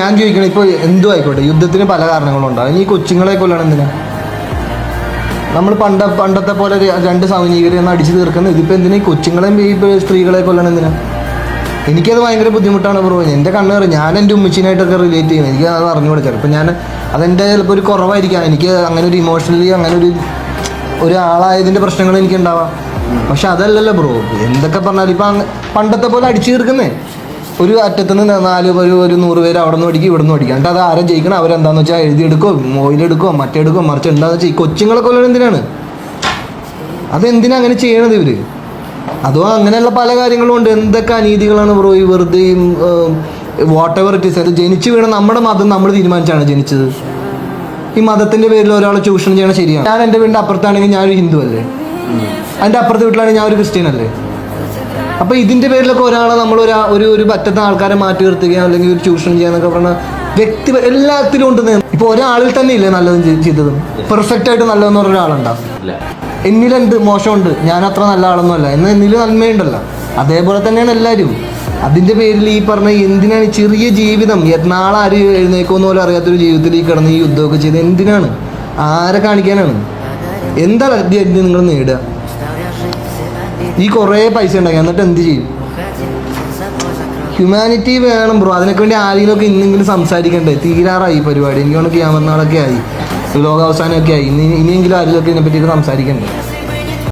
ഞാൻ ചോദിക്കണേ ഇപ്പോൾ എന്തു ആയിക്കോട്ടെ യുദ്ധത്തിന് പല കാരണങ്ങളും ഉണ്ടാവും. ഈ കൊച്ചുങ്ങളെ കൊല്ലണം എന്തിനാ? നമ്മൾ പണ്ട പണ്ടത്തെ പോലെ രണ്ട് ഒന്ന് അടിച്ചു തീർക്കുന്നത് ഇതിപ്പോൾ എന്തിനാ? ഈ കൊച്ചുങ്ങളെയും ഈ സ്ത്രീകളെ കൊല്ലണം എന്തിനാ? എനിക്കത് ഭയങ്കര ബുദ്ധിമുട്ടാണ് ബ്രോ. എന്റെ കണ്ണ് കയറി ഞാൻ എന്റെ ഉമ്മച്ചിനായിട്ടൊക്കെ റിലേറ്റ് ചെയ്യുന്നത്. എനിക്ക് അത് അറിഞ്ഞുകൂടെ. ചിലപ്പോൾ ഞാൻ അതെന്റെ ചിലപ്പോൾ ഒരു കുറവായിരിക്കാം. എനിക്ക് അങ്ങനെ ഒരു ഇമോഷണലി അങ്ങനെ ഒരു ഒരാളായതിന്റെ പ്രശ്നങ്ങൾ എനിക്ക് ഉണ്ടാവാം പക്ഷെ അതല്ലല്ലോ ബ്രോ. എന്തൊക്കെ പറഞ്ഞാലും ഇപ്പം പണ്ടത്തെ പോലെ അടിച്ചു തീർക്കുന്നേ. ഒരു അറ്റത്ത് നിന്ന് നാല് ഒരു ഒരു നൂറ് പേര് അവിടെ നിന്ന് ഓടിക്കും ഇവിടെ നിന്ന് അടിക്കും. എന്നിട്ട് അത് ആരും ജയിക്കണം? അവരെന്താന്ന് വെച്ചാൽ എഴുതിയെടുക്കോ മൊയിലെടുക്കോ മറ്റെടുക്കോ മറിച്ച് എന്താണെന്ന് വെച്ചാൽ ഈ കൊച്ചുങ്ങളെ കൊല്ലണം എന്തിനാണ്? അതെന്തിനാ അങ്ങനെ ചെയ്യണത് ഇവർ? അതോ അങ്ങനെയുള്ള പല കാര്യങ്ങളും ഉണ്ട്. എന്തൊക്കെ അനീതികളാണ് ബ്രോ ഈ വെറുതെ വാട്ട് എവർ ഇറ്റ് ഇസ് അത് ജനിച്ചു വീണ നമ്മുടെ മതം നമ്മൾ തീരുമാനിച്ചാണ് ജനിച്ചത്. ഈ മതത്തിന്റെ പേരിൽ ഒരാളെ ചൂഷണം ചെയ്യണം ശരിയാണ്. ഞാൻ എന്റെ വീടിന്റെ അപ്പുറത്താണെങ്കിൽ ഞാനൊരു ഹിന്ദു അല്ലേ എന്റെ അപ്പുറത്തെ വീട്ടിലാണെങ്കിൽ ഞാൻ ഒരു ക്രിസ്ത്യൻ അല്ലേ അപ്പൊ ഇതിന്റെ പേരിലൊക്കെ ഒരാളെ നമ്മൾ ഒരു ഒരു പറ്റത്ത ആൾക്കാരെ മാറ്റി നിർത്തുകയോ അല്ലെങ്കിൽ ഒരു ചൂഷണം ചെയ്യാന്നൊക്കെ പറഞ്ഞാൽ വ്യക്തി എല്ലാത്തിലും ഉണ്ട് ഇപ്പൊ ഒരാളിൽ തന്നെ ഇല്ലേ നല്ലതും ചെയ്- ചെയ്തതും? പെർഫെക്റ്റ് ആയിട്ട് നല്ലതെന്ന് പറഞ്ഞ ഒരാളുണ്ടാവും എന്നിലുണ്ട് മോശമുണ്ട്. ഞാൻ അത്ര നല്ല ആളൊന്നുമല്ല. എന്നാൽ എന്നിൽ നന്മയുണ്ടല്ലോ. അതേപോലെ തന്നെയാണ് എല്ലാവരും അതിന്റെ പേരിൽ ഈ പറഞ്ഞ എന്തിനാണ് ഈ ചെറിയ ജീവിതം? നാളെ ആര് എഴുന്നേക്കുമെന്ന് പോലും അറിയാത്തൊരു ജീവിതത്തിൽ ഈ കിടന്ന് ഈ യുദ്ധമൊക്കെ ചെയ്ത് എന്തിനാണ്? ആരെ കാണിക്കാനാണ്? എന്താ നിങ്ങൾ നേടുക? ഈ കുറേ പൈസ ഉണ്ടാക്കി. എന്നിട്ട് എന്ത് ചെയ്യും? ഹ്യൂമാനിറ്റി വേണം ബ്രോ അതിനൊക്കെ വേണ്ടി ആരെങ്കിലുമൊക്കെ ഇന്നെങ്കിലും സംസാരിക്കണ്ടേ? തീരാറായി പരിപാടി. എനിക്ക് തോന്നുന്നു ക്യാമറനാളൊക്കെ ആയി. ലോകാവസാനമൊക്കെ ആയി. ഇനി ഇനിയെങ്കിലും ആരെങ്കിലുമൊക്കെ ഇതിനെപ്പറ്റിയിട്ട് സംസാരിക്കണ്ടേ?